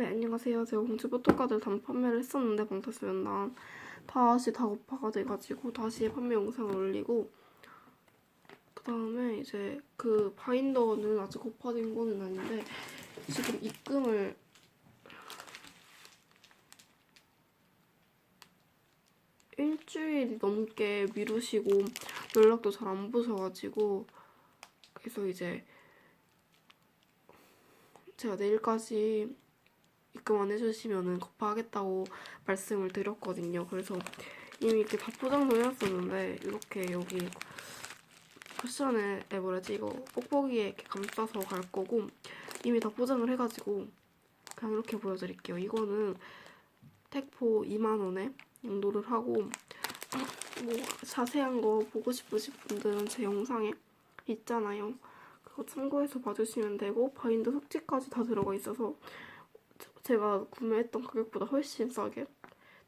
네, 안녕하세요. 제가 공주 포토카드를 단번 판매를 했었는데 방탄소년 단 다시 다고파가 돼가지고 다시 판매 영상을 올리고 그 다음에 이제 그 바인더는 아직 고파된 거는 아닌데 지금 입금을 일주일이 넘게 미루시고 연락도 잘 안 보셔가지고 그래서 이제 제가 내일까지 입금 안 해주시면은 거파하겠다고 말씀을 드렸거든요. 그래서 이미 이렇게 다 포장도 해놨었는데 이렇게 여기 쿠션에 에 뭐라지 이거 뽁뽁이에 이렇게 감싸서 갈 거고 이미 다 포장을 해가지고 그냥 이렇게 보여드릴게요. 이거는 택포 2만 원에 양도를 하고 뭐 자세한 거 보고 싶으신 분들은 제 영상에 있잖아요. 그거 참고해서 봐주시면 되고 바인드 속지까지 다 들어가 있어서 제가 구매했던 가격보다 훨씬 싸게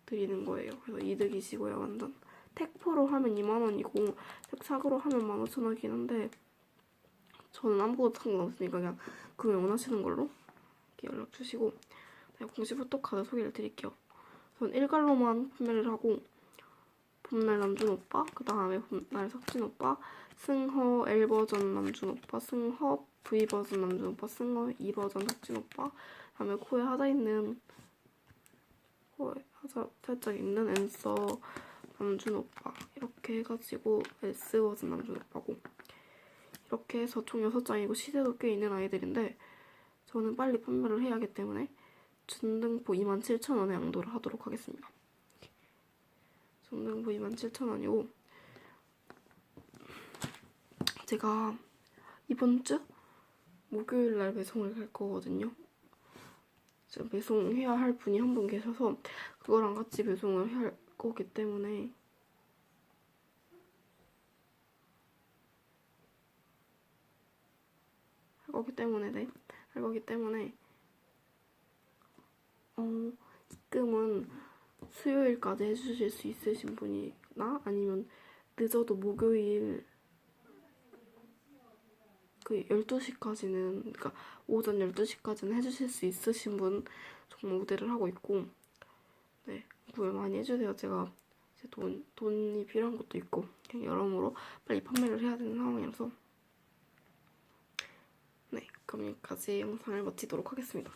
드리는 거예요. 그래서 이득이시고요, 완전. 택포로 하면 2만 원이고 택삭으로 하면 15,000원이긴 한데 저는 아무것도 상관없으니까 그냥 구매 원하시는 걸로 연락 주시고 네, 공식 포토카드 소개를 드릴게요. 전 일갈로만 판매를 하고 봄날 남준 오빠, 그 다음에 봄날 석진 오빠, 승허 L 버전 남준 오빠, 승허 V 버전 남준 오빠, 승허 E 버전 석진 오빠, 그다음에 코에 하자 있는 코에 하자 살짝 있는 앤서 남준 오빠. 이렇게 해가지고 S 버전 남준 오빠고. 이렇게 해서 총 6장이고 시세도 꽤 있는 아이들인데 저는 빨리 판매를 해야 하기 때문에 준등포 27,000원에 양도를 하도록 하겠습니다. 준등포 27,000원이고 제가 이번 주 목요일 날 배송을 갈 거거든요. 지금 배송해야 할 분이 한 분 계셔서 그거랑 같이 배송을 할 거기 때문에 할 거기 때문에 네. 할 거기 때문에 어, 입금은 수요일까지 해주실 수 있으신 분이나 아니면 늦어도 목요일 그 12시까지는 그러니까 오전 12시까지는 해주실 수 있으신 분 정말 우대를 하고 있고 네 구매 많이 해주세요. 제가 돈, 돈이 필요한 것도 있고 그냥 여러모로 빨리 판매를 해야 되는 상황이라서. 네 그럼 여기까지 영상을 마치도록 하겠습니다